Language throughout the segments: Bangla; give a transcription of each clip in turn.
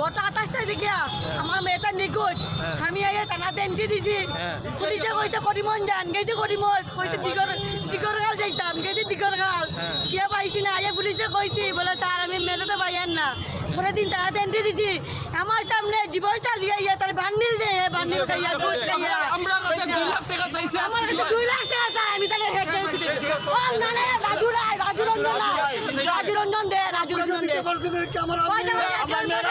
গত আঠাশ তারিখে আমার মেয়েটা নিখোঁজ। হ্যাঁ। আমি এই থানাতে এন্ট্রি দিছি। হ্যাঁ। পুলিশে কইতে করিমন যান গেছে করিমন কইতে দিগর দিগর গাল যাইতাম গেছে দিগর গাল। হ্যাঁ। কে পাইছি না? আগে পুলিশে কইছি বলে স্যার আমি মেয়েটা পাইয়েন না। পরের দিন থানাতে এন্ট্রি দিছি। আমার সামনে জীবন চালিয়ে ইয়ে তার বান্ডিল দে বান্ডিল খাইয়া দুধ খাইয়া আমরা কাছে দুই লাখ টাকা চাইছি আমার কাছে দুই লাখ টাকা চাই আমি তাহলে হেঁটে ও না না রায় রাজু রঞ্জন রায় রাজু রঞ্জন দে। রাজু রঞ্জন দে আমার মেয়েরা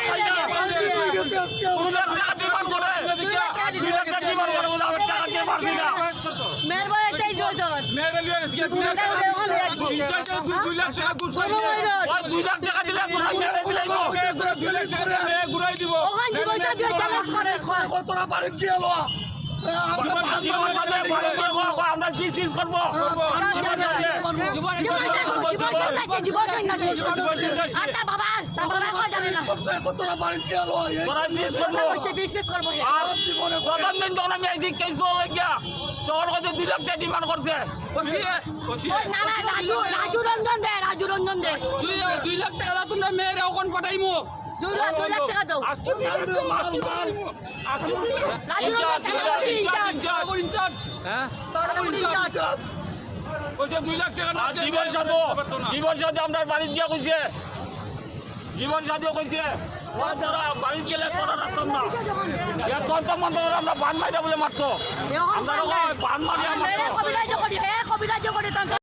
না। বয়স তেইশ বছর। করে। কতটা বাড়ি দিয়ে আমরা কি চিজ করব আচ্ছা ডিমান্ড করছে রাজু রঞ্জন দে রাজু রঞ্জন দে দুই লাখ টাকা তোমরা মেয়েরা ওখান পাঠাইমো দুই লাখ দুই লাখ টাকা দাও। হ্যাঁ? জীবন সাথে জীবন সাথে আমরা বাড়ি দিয়া কইছে। জীবন সাথেও কইছে ও তোরা বাড়ি গেলে তোরা রাখতাম না। এখন তো মন করে আমরা বান মাইরা বলে মারতো। আমরা তো কই বান মারিয়া মেরে মারতো। কবিরাজ করি হ্যাঁ কবিরাজ করি তখন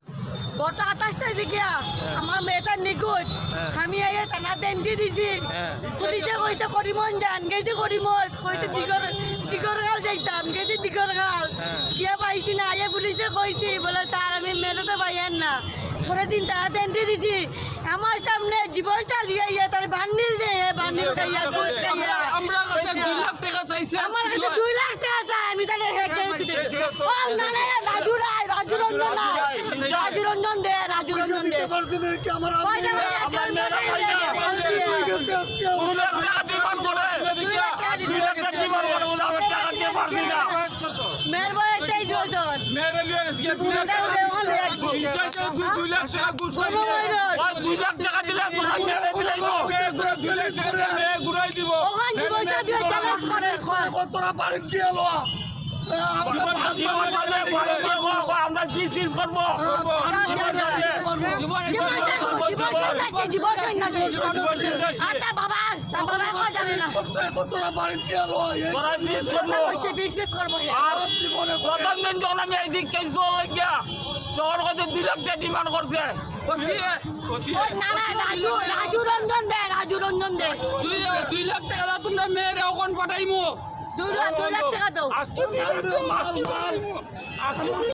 গত আঠাশ তারিখে আমার মেয়েটা নিখোঁজ। হ্যাঁ। আমি এই থানাতে এন্ট্রি দিছি। হ্যাঁ। পুলিশে কইতে করিমন যান গেছে করিমন কইতে দিগর দিগর গাল যাইতাম গেছে দিগর গাল হ্যাঁ। পাইছি না? আগে পুলিশে কইছি বলে স্যার আমি মেয়েটা পাইয়েন না। পরের দিন থানাতে এন্ট্রি দিছি। আমার সামনে জীবন চালিয়ে ইয়ে তার বান্ডিল দে বান্ডিল খাইয়া দুধ খাইয়া। আমরা কাছে দুই লাখ টাকা চাইছি আমার কাছে দুই লাখ টাকা চাই আমি তাহলে হেঁটে ও না না রাজু রায় রাজু রঞ্জন রায় রাজু রঞ্জন দে। রাজু রঞ্জন দে আমার আমার মেয়েরা। গেছে আজকে ডিমান্ড করে। দুই লাখ টাকা ডিমান্ড করে বলে আমি টাকা দিয়ে পারছি না। মেয়ের বয়স তেইশ বছর। ওই দুই লাখ টাকা দিলে তোরা মেরে দিলাইব ওখান জীবনটা দিয়ে চ্যালেঞ্জ করে কতটা বাড়ি দিয়ে আমরা কি চিজ করব? ডিমান্ড করছে। রাজু রঞ্জন দে রাজু রঞ্জন দে। দুই লাখ টাকা তোমরা মেয়েরা ওখান পাঠাইমো। দুই লাখ দুই লাখ টাকা দাও।